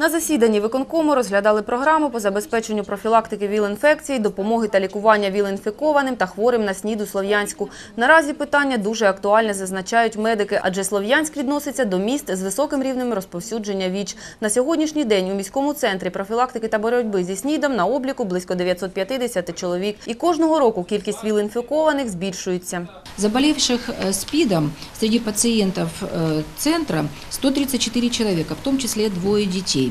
На засіданні виконкому розглядали програму по забезпеченню профілактики ВІЛ-інфекції, допомоги та лікування ВІЛ-інфікованим та хворим на СНІД у Слов'янську. Наразі питання дуже актуальне, зазначають медики, адже Слов'янськ відноситься до міст з високим рівнем розповсюдження ВІЧ. На сьогоднішній день у міському центрі профілактики та боротьби зі СНІДом на обліку близько 950 чоловік. І кожного року кількість ВІЛ-інфікованих збільшується. Заболевших э, СПИДом среди пациентов э, центра 134 человека, в том числе двое детей.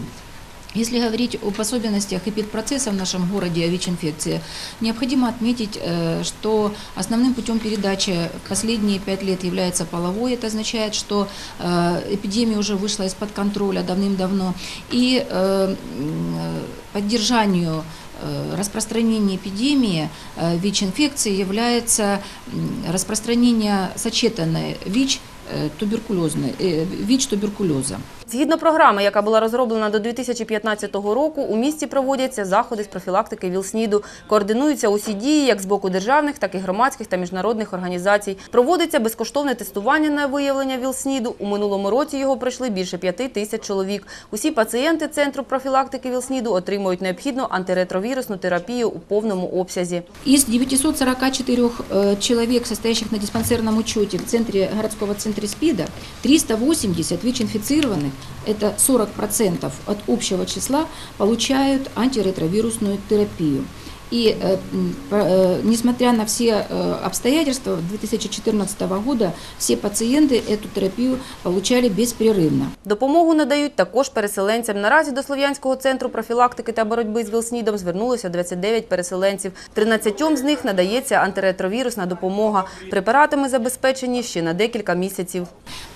Если говорить об особенностях эпидпроцесса в нашем городе ВИЧ-инфекции, необходимо отметить, э, что основным путем передачи в последние пять лет является половой. Это означает, что э, эпидемия уже вышла из-под контроля давным-давно. И э, м, э, поддержанию э, распространения эпидемии э, ВИЧ-инфекции является м, распространение сочетанной ВИЧ э, туберкулезной, э, ВИЧ-туберкулеза. Згідно програми, яка була розроблена до 2015 року, у місті проводяться заходи з профілактики ВІЛ-СНІДу. Координуються усі дії як з боку державних, так і громадських та міжнародних організацій. Проводиться безкоштовне тестування на виявлення ВІЛ-СНІДу. У минулому році його пройшли більше п'яти тисяч чоловік. Усі пацієнти Центру профілактики ВІЛ-СНІДу отримують необхідну антиретровірусну терапію у повному обсязі. Из 944 э, человек, состоящих на диспансерном учете в центре городского центра СПИДа, 380 ВИЧ-инфицированных, это 40% от общего числа, получают антиретровирусную терапию. И э, м, по- э, несмотря на все э, обстоятельства, 2014 года все пациенты эту терапию получали беспрерывно. Допомогу надають також переселенцям. Наразі до Слов'янського центру профілактики та боротьби з ВІЛ-СНІДом звернулося 29 переселенців. 13 з них надається антиретровірусна допомога. Препаратами забезпечені ще на декілька місяців.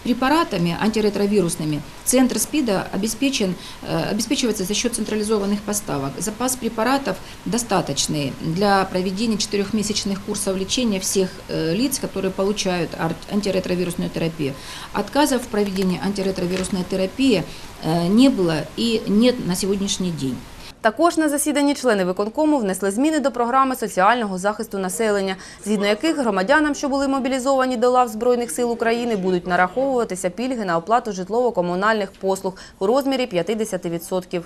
Препаратами антиретровирусными центр СПИДа обеспечен, э, обеспечивается за счет централизованных поставок. Запас препаратов достаточный для проведения четырехмесячных курсов лечения всех э, лиц, которые получают ар- антиретровирусную терапию. Отказов в проведении антиретровирусной терапии э, не было и нет на сегодняшний день. Також на засіданні члени виконкому внесли зміни до програми соціального захисту населення, згідно яких громадянам, що були мобілізовані до лав Збройних сил України, будуть нараховуватися пільги на оплату житлово-комунальних послуг у розмірі 50%.